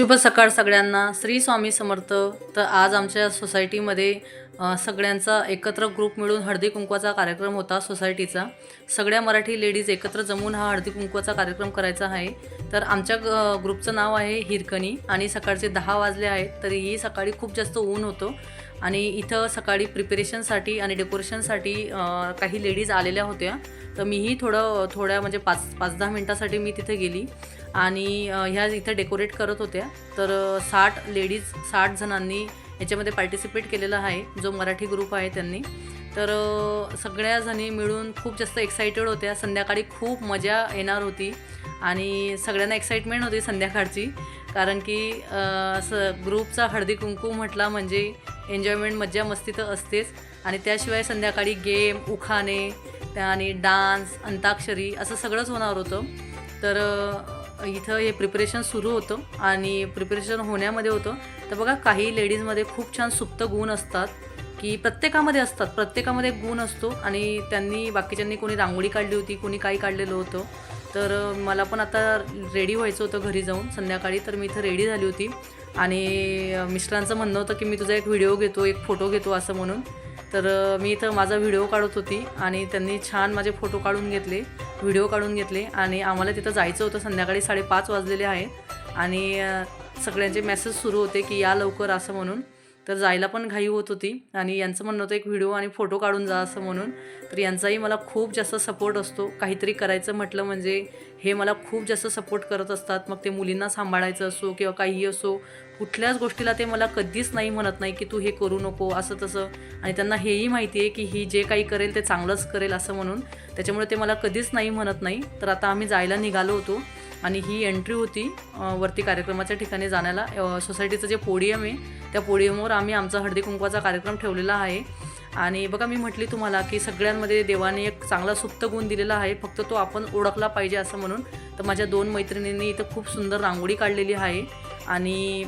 शुभ सकाळ सगळ्यांना. श्री स्वामी समर्थ. तर आज आमच्या सोसायटीमध्ये सगळ्यांचा एकत्र ग्रुप मिळून हळदी कुंकवाचा कार्यक्रम होता सोसायटीचा. सगळ्या मराठी लेडीज एकत्र जमून हा हळदी कुंकवाचा कार्यक्रम करायचा आहे. तर आमच्या ग- ग्रुपचं नाव आहे हिरकणी आणि सकाळचे दहा वाजले आहेत तरीही सकाळी खूप जास्त ऊन होतं. आणि इथं सकाळी प्रिपरेशनसाठी आणि डेकोरेशनसाठी काही लेडीज आलेल्या होत्या. तर मीही थोडं थोड्या म्हणजे पाच पाच दहा मिनटासाठी मी तिथे गेली. आणि ह्या इथं डेकोरेट करत होत्या. तर साठ लेडीज साठ जणांनी याच्यामध्ये पार्टिसिपेट केलेला आहे जो मराठी ग्रुप आहे त्यांनी. तर सगळ्या जणी मिळून खूप जास्त एक्सायटेड होत्या. संध्याकाळी खूप मजा येणार होती. आणि सगळ्यांना एक्साइटमेंट होती संध्याकाळची. कारण की असं ग्रुपचा हळदी कुंकू म्हटला म्हणजे एन्जॉयमेंट मज्जा मस्ती तर असतेच. आणि त्याशिवाय संध्याकाळी गेम उखाणे आणि डान्स अंताक्षरी असं सगळंच होणार होतं. तर इथं हे प्रिपरेशन सुरू होतं आणि प्रिपरेशन होण्यामध्ये होतं. तर बघा काही लेडीजमध्ये खूप छान सुप्त गुण असतात की प्रत्येकामध्ये असतात. प्रत्येकामध्ये गुण असतो आणि त्यांनी बाकीच्यांनी कोणी रांगोळी काढली होती कोणी काही काढलेलं होतं. तर मला पण आता रेडी व्हायचं होतं घरी जाऊन. संध्याकाळी तर मी इथं रेडी झाली होती. आणि मिस्टरांचं म्हणणं होतं की मी तुझा एक व्हिडिओ घेतो एक फोटो घेतो असं म्हणून. तर मी इथं माझा व्हिडिओ काढत होती आणि त्यांनी छान माझे फोटो काढून घेतले व्हिडिओ काढून घेतले. आणि आम्हाला तिथं जायचं होतं. संध्याकाळी साडेपाच वाजलेले आहे. आणि सगळ्यांचे मेसेज सुरू होते की या लवकर असं म्हणून. तर जायला पण घाई होत होती. आणि यांचं म्हणणं होतं एक व्हिडिओ आणि फोटो काढून जा असं म्हणून. तर यांचाही मला खूप जास्त सपोर्ट असतो. काहीतरी करायचं म्हटलं म्हणजे हे मला खूप जास्त सपोर्ट करत असतात. मग ते मुलींना सांभाळायचं असो किंवा काही असो कुठल्याच गोष्टीला ते मला कधीच नाही म्हणत नाही की तू हे करू नको असं तसं. आणि त्यांना हेही माहिती आहे की ही जे काही करेल ते चांगलंच करेल असं म्हणून. त्याच्यामुळे ते मला कधीच नाही म्हणत नाही. तर आता आम्ही जायला निघालो होतो. आणि ही एंट्री होती वरती कार्यक्रमाच्या ठिकाणी जाण्याला. सोसायटीचं जे पोडियम आहे त्या पोडियमवर आम्ही आमचा हळदी कुंकवाचा कार्यक्रम ठेवलेला आहे. आणि बघा मी म्हटली तुम्हाला की सगळ्यांमध्ये देवाने एक चांगला सुप्त गुण दिलेला आहे. फक्त तो आपण ओळखला पाहिजे असं म्हणून. तर माझ्या दोन मैत्रिणींनी इथं खूप सुंदर रांगोळी काढलेली आहे. आणि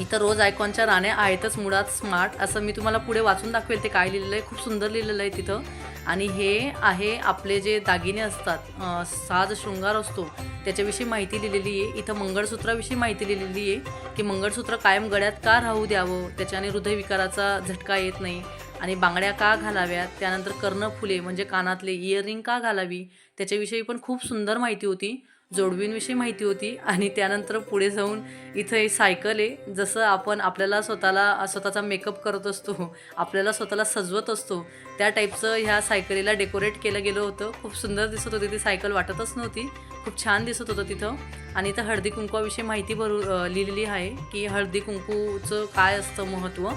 इथं रोज आयकॉनच्या राण्या आहेतच मुळात स्मार्ट. असं मी तुम्हाला पुढे वाचून दाखवेल. ते काय लिहिलेलं आहे? खूप सुंदर लिहिलेलं आहे तिथं. आणि हे आहे आपले जे दागिने असतात साज शृंगार असतो त्याच्याविषयी माहिती लिहिलेली आहे. इथं मंगळसूत्राविषयी माहिती लिहिलेली आहे की मंगळसूत्र कायम गळ्यात का राहू द्यावं? त्याच्याने हृदयविकाराचा झटका येत नाही. आणि बांगड्या का घालाव्यात? त्यानंतर कर्णफुले म्हणजे कानातले इयरिंग का घालावी? त्याच्याविषयी पण खूप सुंदर माहिती होती. जोडवींविषयी माहिती होती आणि त्यानंतर पुढे जाऊन इथं एक सायकल आहे जसं आपण आपल्याला स्वतःला स्वतःचा मेकअप करत असतो आपल्याला स्वतःला सजवत असतो त्या टाईपचं ह्या सायकलीला डेकोरेट केलं गेलं होतं. खूप सुंदर दिसत होती ती सायकल वाटतच नव्हती. खूप छान दिसत होतं तिथं. आणि इथं हळदी कुंकवाविषयी माहिती भरू लिहिलेली आहे की हळदी कुंकूचं काय असतं महत्त्व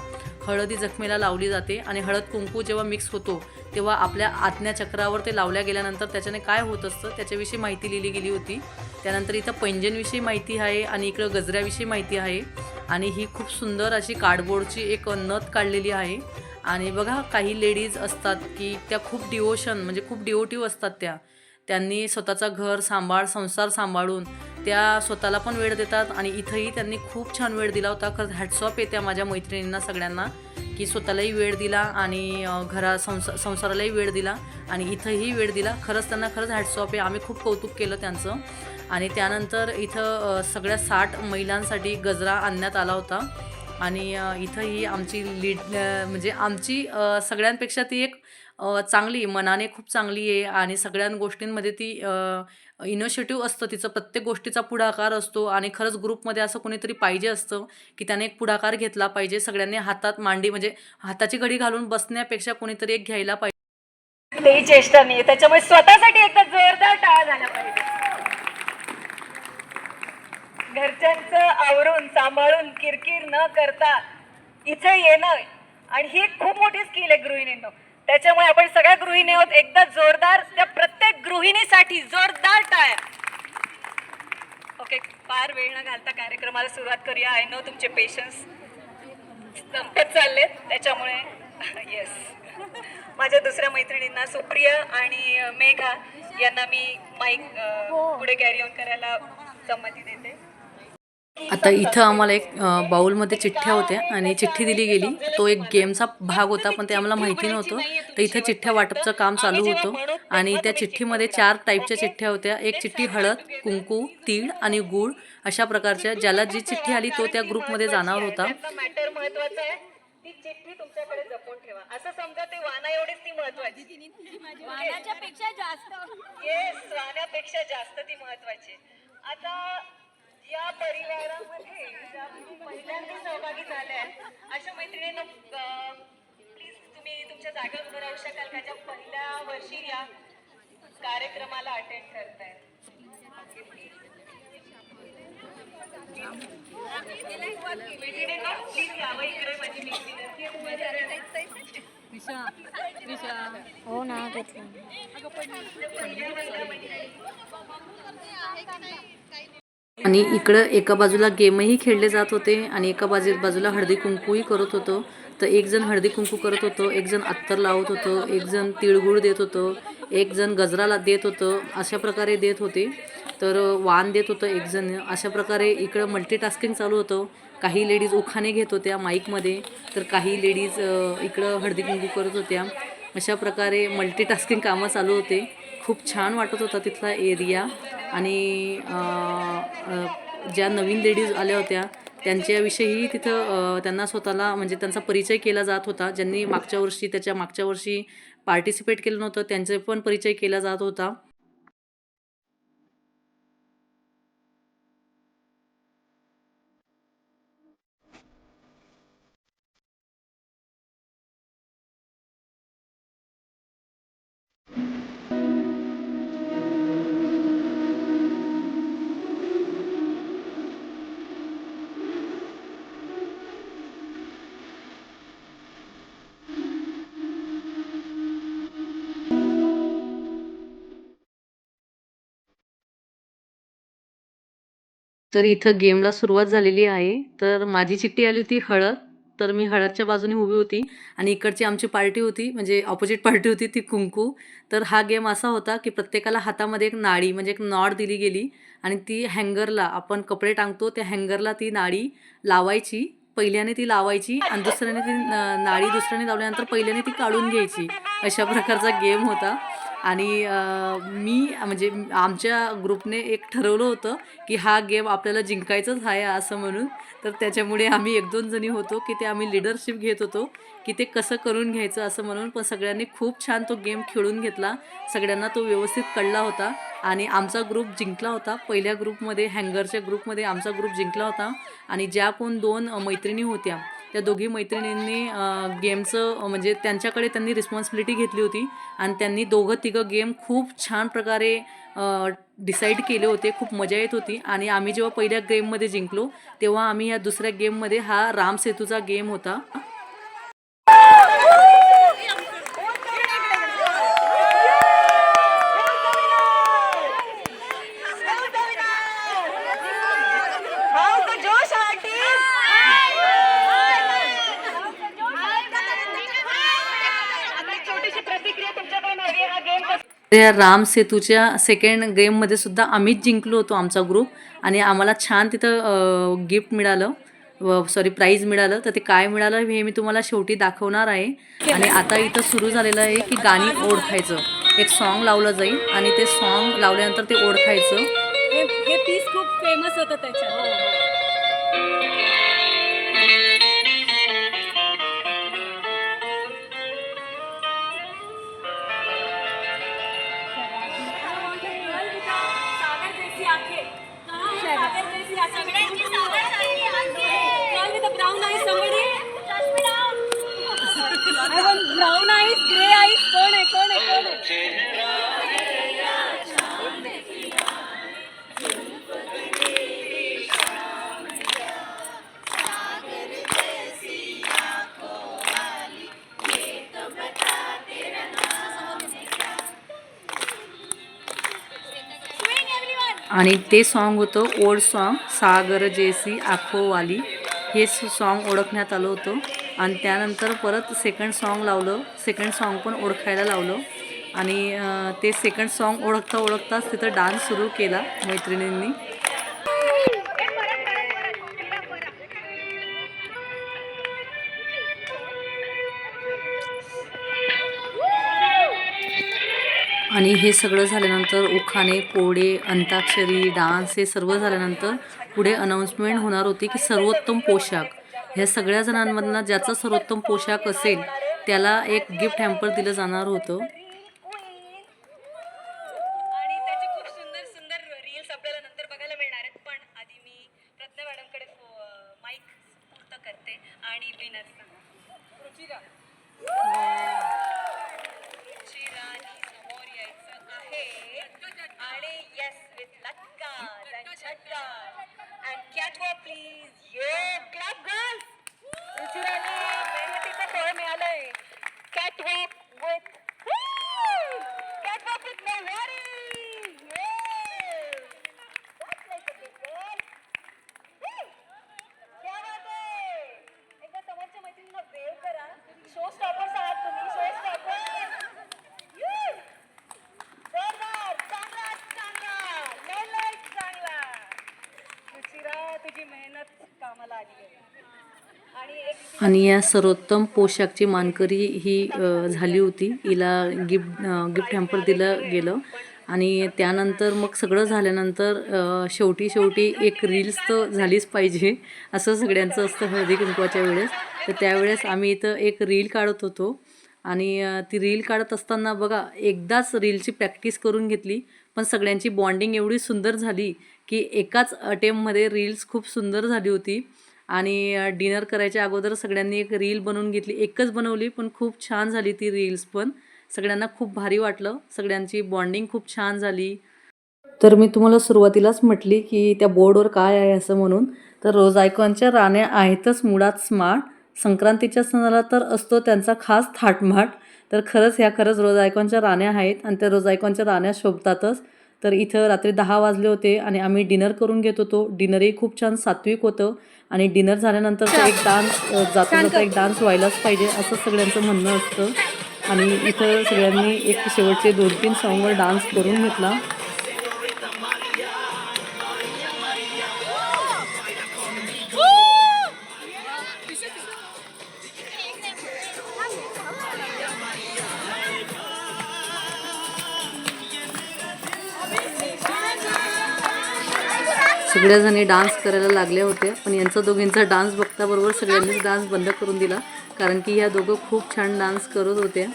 हळदी जखमेला लावली जाते आणि हळद कुंकू जेव्हा मिक्स होतो तेव्हा आपल्या आज्ञाचक्रावर ते लावल्या गेल्यानंतर त्याच्याने काय होत असतं त्याच्याविषयी माहिती लिहिली गेली होती. त्यानंतर इथं पैंजनविषयी माहिती आहे आणि इकडं गजऱ्याविषयी माहिती आहे. आणि ही खूप सुंदर अशी कार्डबोर्डची एक नथ काढलेली आहे. आणि बघा काही लेडीज असतात की त्या खूप डिवोशन म्हणजे खूप डिओटिव्ह असतात त्या. त्यांनी स्वतःचं घर सांभाळ संसार सांभाळून त्या स्वतःला पण वेळ देतात आणि इथंही त्यांनी खूप छान वेळ दिला होता. खरंच हॅट्सऑप येत्या माझ्या मैत्रिणींना सगळ्यांना की स्वतःलाही वेळ दिला आणि घरा संसा संसारालाही वेळ दिला आणि इथंही वेळ दिला. खरंच त्यांना खरंच हॅट्सऑप आहे. आम्ही खूप कौतुक केलं त्यांचं. आणि त्यानंतर इथं सगळ्या साठ महिलांसाठी गजरा आणण्यात आला होता. आणि इथंही इथं ही आमची लीड म्हणजे आमची सगळ्यांपेक्षा ती एक चांगली मनाने खूप चांगली आहे आणि सगळ्या गोष्टींमध्ये ती इनिशिएटिव्ह असतं. तिचं प्रत्येक गोष्टीचा पुढाकार असतो आणि खरंच ग्रुपमध्ये असं कोणीतरी पाहिजे असतं की त्याने एक पुढाकार घेतला पाहिजे. सगळ्यांनी हातात मांडी म्हणजे हाताची घडी घालून बसण्यापेक्षा कोणीतरी एक घ्यायला पाहिजे. तेही चेष्टा नाही त्याच्यामुळे स्वतःसाठी एकदा जोरदार टाळा झाला पाहिजे. घरच्यांचं आवरून सांभाळून किरकिर न करता इथे येणं. आणि ही एक खूप मोठी स्किल आहे गृहिणींनो. त्याच्यामुळे आपण सगळ्या गृहिणी आहोत. एकदा जोरदार त्या प्रत्येक गृहिणीसाठी जोरदार टाळ्या ओके फार वेळ न घालता कार्यक्रमाला सुरुवात करूया. आय नो तुमचे पेशन्स संपत चाललेत. त्याच्यामुळे येस माझ्या दुसऱ्या मैत्रिणींना सुप्रिया आणि मेघा यांना मी माईक पुढे कॅरी ऑन करायला संमती देते. आता इथं आम्हाला एक अ, बाउलमध्ये चिठ्ठ्या होत्या आणि चिठ्ठी दिली गेली. तो एक गेमचा भाग होता पण ते आम्हाला माहिती नव्हतं. तर इथं चिठ्ठ्या वाटपचं काम चालू होतं आणि त्या चिठ्ठीमध्ये चार टाईपच्या चिठ्ठ्या होत्या. एक चिठ्ठी हळद कुंकू तीळ आणि गूळ अशा प्रकारच्या ज्याला जी चिठ्ठी आली तो त्या ग्रुपमध्ये जाणार होता. मॅटर महत्वाचं आहे ती चिठ्ठी तुमच्याकडे जपून ठेवा असं समजा ते वाना एवढीच ती महत्वाची वाहनाच्या पेक्षा जास्त. येस वाहनापेक्षा जास्त ती महत्वाची. आता या परिवारामध्ये ज्या पहिल्यांदा सहभागी झाल्या आहेत अशा मैत्रिणींना प्लीज तुम्ही तुमच्या जागा उभं राहू शकाल का? ज्या पहिल्या वर्षी या कार्यक्रमाला अटेंड करतायत. मैत्रिणींना प्लीज यावं इकडे माझी हो ना घेतलं आणि इकडं एका बाजूला गेमही खेळले जात होते आणि एका बाजू बाजूला हळदी कुंकूही करत होतो. तर एक जण हळदी कुंकू करत होतो एक जण अत्तर लावत होतो एक जण तिळगुळ देत होतं एक जण गजराला देत होतं अशा प्रकारे देत होते. तर वाण देत होतं एक जण. अशा प्रकारे इकडं मल्टीटास्किंग चालू होतं. काही लेडीज उखाणे घेत होत्या माईकमध्ये तर काही लेडीज इकडं हळदी कुंकू करत होत्या. अशा प्रकारे मल्टीटास्किंग कामं चालू होते. खूप छान वाटत होता तिथला एरिया आणि ज्या नवीन लेडीज आल्या होत्या त्यांच्याविषयीही तिथं त्यांना स्वतःला म्हणजे त्यांचा परिचय केला जात होता. ज्यांनी मागच्या वर्षी त्याच्या मागच्या वर्षी पार्टिसिपेट केलं नव्हतं त्यांचे पण परिचय केला जात होता. तर इथं गेमला सुरुवात झालेली आहे. तर माझी चिठ्ठी आली होती हळद. तर मी हळदच्या बाजूने उभी होती आणि इकडची आमची पार्टी होती म्हणजे ऑपोजिट पार्टी होती ती कुंकू. तर हा गेम असा होता की प्रत्येकाला हातामध्ये एक नाडी म्हणजे एक नॉड दिली गेली आणि ती हँगरला आपण कपडे टांगतो त्या हँगरला ती नाडी लावायची. पहिल्याने ती लावायची आणि दुसऱ्याने ती नाळी दुसऱ्याने लावल्यानंतर पहिल्याने ती काढून घ्यायची. अशा प्रकारचा गेम होता. आणि मी म्हणजे आमच्या ग्रुपने एक ठरवलं होतं की हा गेम आपल्याला जिंकायचाच आहे असं म्हणून. तर त्याच्यामुळे आम्ही एक दोन जणी होतो की ते आम्ही लिडरशिप घेत होतो. की ते कसं करून घ्यायचं असं म्हणून पण सगळ्यांनी खूप छान तो गेम खेळून घेतला. सगळ्यांना तो व्यवस्थित कळला होता. आणि आमचा ग्रुप जिंकला होता. पहिल्या ग्रुपमध्ये हँगरच्या ग्रुपमध्ये आमचा ग्रुप जिंकला होता. आणि ज्या कोण दोन मैत्रिणी होत्या त्या दोघी मैत्रिणींनी गेमचं म्हणजे त्यांच्याकडे त्यांनी रिस्पॉन्सिबिलिटी घेतली होती. आणि त्यांनी दोघं तिघं गेम खूप छान प्रकारे डिसाईड केले होते. खूप मजा येत होती. आणि आम्ही जेव्हा पहिल्या गेममध्ये जिंकलो तेव्हा आम्ही या दुसऱ्या गेममध्ये हा राम सेतूचा गेम होता हाव तो जोश आंटी आता एक छोटीशी प्रतिक्रिया तुमच्याकडून हवी आहे. हा त्या राम सेतूच्या सेकंड गेममध्ये सुद्धा आम्हीच जिंकलो होतो आमचा ग्रुप आणि आम्हाला छान तिथं गिफ्ट मिळालं. सॉरी प्राईज मिळालं. तर ते काय मिळालं हे मी तुम्हाला शेवटी दाखवणार आहे. आणि आता इथं सुरू झालेलं आहे की गाणी ओळखायचं. एक सॉन्ग लावलं जाईल आणि ते सॉन्ग लावल्यानंतर ते ओळखायचं. हे हे पीस खूप फेमस होतं त्याच्यात. आणि ते सॉन्ग होतं ओल्ड सॉन्ग सागर जेसी आखोवाली. हे सॉन्ग ओळखण्यात आलं होतं. आणि त्यानंतर परत सेकंड सॉन्ग लावलं. सेकंड सॉन्ग पण ओळखायला लावलं. आणि ते सेकंड सॉन्ग ओळखता ओळखताच तिथं डान्स सुरू केला मैत्रिणींनी. आणि हे सगळं झाल्यानंतर उखाणे कोडे अंताक्षरी डान्स हे सर्व झाल्यानंतर पुढे अनाऊन्समेंट होणार होती की सर्वोत्तम पोशाख. ह्या सगळ्या जणांमधनं ज्याचा सर्वोत्तम पोशाख असेल त्याला एक गिफ्ट हॅम्पर दिलं जाणार होतं. झटका अँड कॅट वॉक प्लीज ये क्लॅप गर्ल्स रुचिरानी मेहनतीचं फळ मिळालंय cat walk with cat walk with आणि या सर्वोत्तम पोशाखची मानकरी ही झाली होती. हिला गिफ्ट गिफ्ट हॅम्पर दिलं गेलं. आणि त्यानंतर मग सगळं झाल्यानंतर शेवटी शेवटी एक रील्स तर झालीच पाहिजे. असं सगळ्यांचं असतं हळदी कुंकवाच्या वेळेस. तर त्यावेळेस आम्ही इथं एक रील काढत होतो. आणि ती रील काढत असताना बघा एकदाच रीलची प्रॅक्टिस करून घेतली. पण सगळ्यांची बॉन्डिंग एवढी सुंदर झाली की एकाच अटेम्पमध्ये रील्स खूप सुंदर झाली होती. आणि डिनर करायच्या अगोदर सगळ्यांनी एक रील बनवून घेतली. एकच बनवली पण खूप छान झाली ती रील्स पण. सगळ्यांना खूप भारी वाटलं. सगळ्यांची बॉन्डिंग खूप छान झाली. तर मी तुम्हाला सुरुवातीलाच म्हटली की त्या बोर्डवर काय आहे असं म्हणून. तर रोज आयकॉनच्या राण्या आहेतच मुळात स्मार्ट. संक्रांतीच्या सणाला तर असतो त्यांचा खास थाटमाट. तर खरंच ह्या खरंच रोज आयकॉनच्या राण्या आहेत आणि त्या रोज आयकॉनच्या राण्या शोभतातच. तर इथं रात्री दहा वाजले होते आणि आम्ही डिनर करून घेत होतो. डिनरही खूप छान सात्विक होतं. आणि डिनर झाल्यानंतर एक डान्स जाता जाता एक डान्स व्हायलाच पाहिजे असं सगळ्यांचं म्हणणं असतं. आणि इथं सगळ्यांनी एक शेवटचे दोन तीन सॉंगवर डान्स करून घेतला. सगळ्याजणी डान्स करायला लागल्या होत्या पण यांचा दोघींचा डान्स बघताबरोबर सगळ्यांनीच डान्स बंद करून दिला. कारण की ह्या दोघं खूप छान डान्स करत होत्या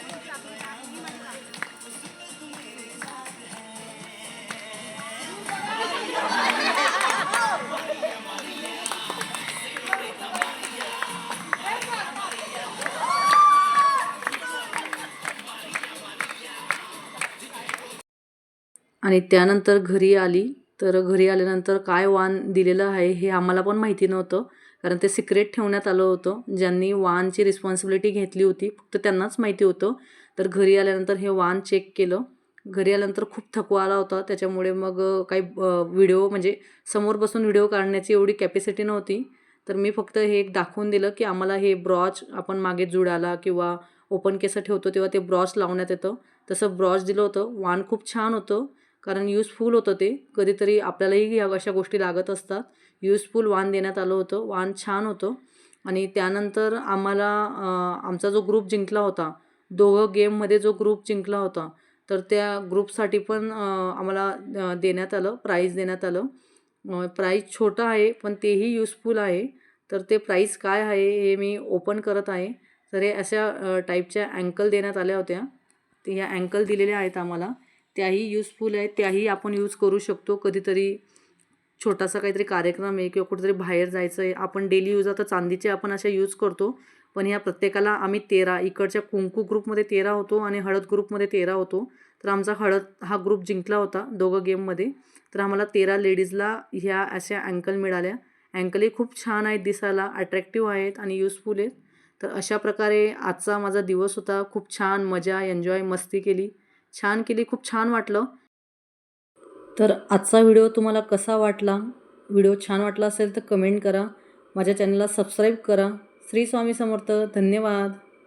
आणि त्यानंतर घरी आली. तर घरी आल्यानंतर काय वाण दिलेलं आहे हे आम्हाला पण माहिती नव्हतं. कारण ते सिक्रेट ठेवण्यात आलं होतं. ज्यांनी वानची रिस्पॉन्सिबिलिटी घेतली होती फक्त त्यांनाच माहिती होतं. तर घरी आल्यानंतर हे वान चेक केलं. घरी आल्यानंतर खूप थकवा आला होता. त्याच्यामुळे मग काही व्हिडिओ म्हणजे समोर बसून व्हिडिओ काढण्याची एवढी कॅपॅसिटी नव्हती. तर मी फक्त हे एक दाखवून दिलं की आम्हाला हे ब्रॉच आपण मागे जुडाला किंवा ओपन केसं ठेवतो तेव्हा ते ब्रॉच लावण्यात येतं. तसं ब्रॉच दिलं होतं. वाण खूप छान होतं. कारण यूजफुल होतं ते. कधीतरी आपल्यालाही ह्या अशा गोष्टी लागत असतात. यूजफुल वाण देण्यात आलं होतं. वाण छान होतं. आणि त्यानंतर आम्हाला आमचा जो ग्रुप जिंकला होता दोघं गेममध्ये जो ग्रुप जिंकला होता तर त्या ग्रुपसाठी पण आम्हाला देण्यात आलं प्राईज देण्यात आलं. प्राईज छोटं आहे पण तेही यूजफुल आहे. तर ते प्राईज काय आहे हे मी ओपन करत आहे. तर हे अशा टाईपच्या अँकल देण्यात आल्या होत्या. ते ह्या अँकल दिलेल्या आहेत आम्हाला. त्याही युजफुल आहेत त्याही आपण यूज करू शकतो. कधीतरी छोटासा काहीतरी कार्यक्रम आहे किंवा कुठेतरी बाहेर जायचं आहे आपण डेली यूज आता चांदीचे आपण अशा यूज करतो. पण ह्या प्रत्येकाला आम्ही तेरा इकडच्या कुंकू ग्रुपमध्ये तेरा होतो आणि हळद ग्रुपमध्ये तेरा होतो. तर आमचा हळद हा ग्रुप जिंकला होता दोघं गेममध्ये तर आम्हाला तेरा लेडीजला ह्या अशा अँकल मिळाल्या. अँकलही खूप छान आहेत दिसायला अट्रॅक्टिव्ह आहेत आणि युजफुल आहेत. तर अशा प्रकारे आजचा माझा दिवस होता. खूप छान मजा एन्जॉय मस्ती केली. छान केली खूप छान वाटलं. तर आजचा व्हिडिओ तुम्हाला कसा वाटला? व्हिडिओ छान वाटला असेल तर कमेंट करा. माझ्या चॅनलला सबस्क्राईब करा. श्री स्वामी समर्थ. धन्यवाद.